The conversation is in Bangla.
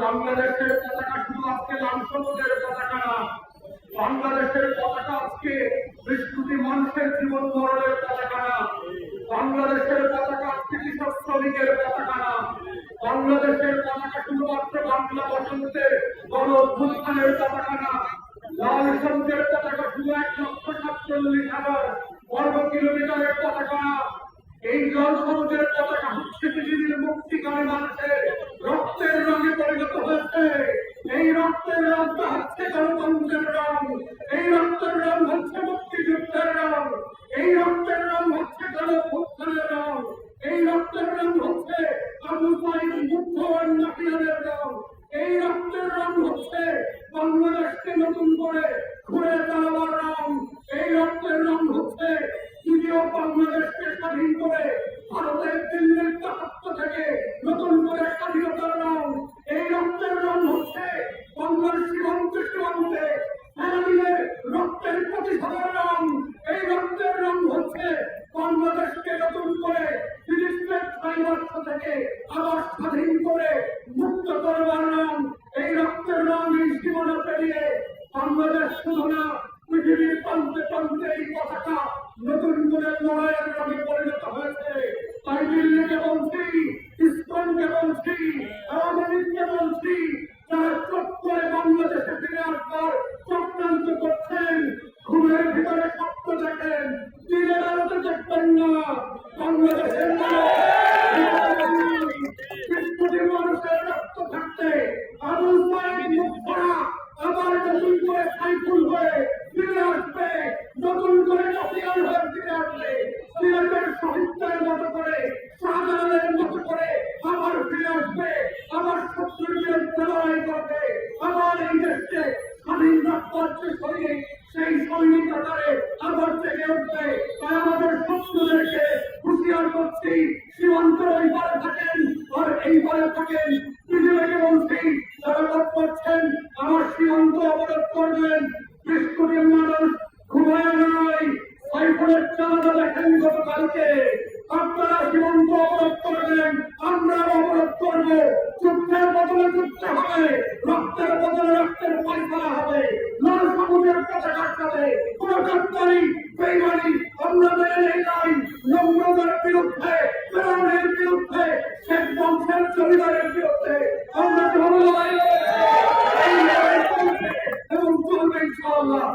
বাংলাদেশের পতাকা বাংলাদেশের পতাকা বাংলাদেশের পতাকা বাংলা বসন্তের গণ অভ্যুত্থানের পতাকা না, লাল এক লক্ষ সাতচল্লিশ কিলোমিটারের পতাকা না, এই জল সবুজের পতাকা হচ্ছে পৃথিবীর মানুষের রক্তের রঙে পরিণত হয়েছে। এই রক্তের রংটা হচ্ছে গণতন্ত্রের রং। এই রক্তের রং হচ্ছে মুক্তিযুদ্ধের রং। এই রক্তের রং হচ্ছে গণভুত্থানের রং। এই রক্তের রং হচ্ছে আবু সাইদ মুক্ত নাকিয়ানের রং। এই রক্তের রং হচ্ছে বাংলাদেশকে নতুন করে ঘুরে দাঁড়াবার রং এই রক্তের রং হচ্ছে তৃতীয় বাংলাদেশকে স্বাধীন করে ভারতের দিল্লির দাসত্ব থেকে নতুন করে স্বাধীনতার রং এই রক্তের রং হচ্ছে বাংলার সীমান্তে সীমান্তে সেনানীদের রক্তের প্রতিশোধের রং এই রক্তের রং হচ্ছে বাংলাদেশকে নতুন করে ফিলিস্তিনের থেকে আবার স্বাধীন করে মুক্ত করবার রং এই রক্তের রং এই জীবনে পেরিয়ে বাংলাদেশ শুধু না, পৃথিবীর প্রান্তে প্রান্তে এই পতাকা নতুন করে লড়াইয়ের রঙে পরিণত হয়েছে। তাই দিল্লিকে বলছি, ইস্কনকে বলছি আওয়ামী বলছি তারা চোখ করে বাংলাদেশে ফিরে আসবার চক্রান্ত করছেন, ঘুমের ভিতরে স্বপ্ন দেখেন দিনের আলোতে দেখবেন না, বাংলাদেশের মানুষ কোটি মানুষের রক্ত থাকতে আবুল সাইদ মুখ করা আবার নতুন করে সাইফুল হয়ে ফিরে আসবে নতুন করে নাসিয়ার হয়ে ফিরে আসবে সিলেটের সাহিত্যের মতো করে শাহজাহানের মতো করে আবার ফিরে আসবে আবার শত্রুর আবার এই দেশকে স্বাধীন রাখবার যে সেই সৈনিক আকারে আবার জেগে উঠবে। তাই আমাদের শত্রুদেরকে হুঁশিয়ার করছি, সীমান্ত ওই পারে থাকেন, আর এই পারে থাকেন পৃথিবীকে বলছি যারা কাজ করছেন, আমার সীমান্ত অবরোধ করবেন। বিশ কোটি মানুষ ঘুমায় নাই, সাইফুলের আপনারা সীমান্ত অবরোধ করবেন আমরা অবরোধ করব যুদ্ধের বদলে যুদ্ধ হবে রক্তের বদলে পানি পয়সা হবে। লাল সবুজের পতাকার সাথে কোন গাদ্দারি বেইমানি, অন্যদের এই নাই নম্রদের বিরুদ্ধে ফেরাউনের বিরুদ্ধে, শেখ বংশের জমিদারের বিরুদ্ধে। আমরা যেভাবে লড়াই এবং চলবে ইনশাআল্লাহ।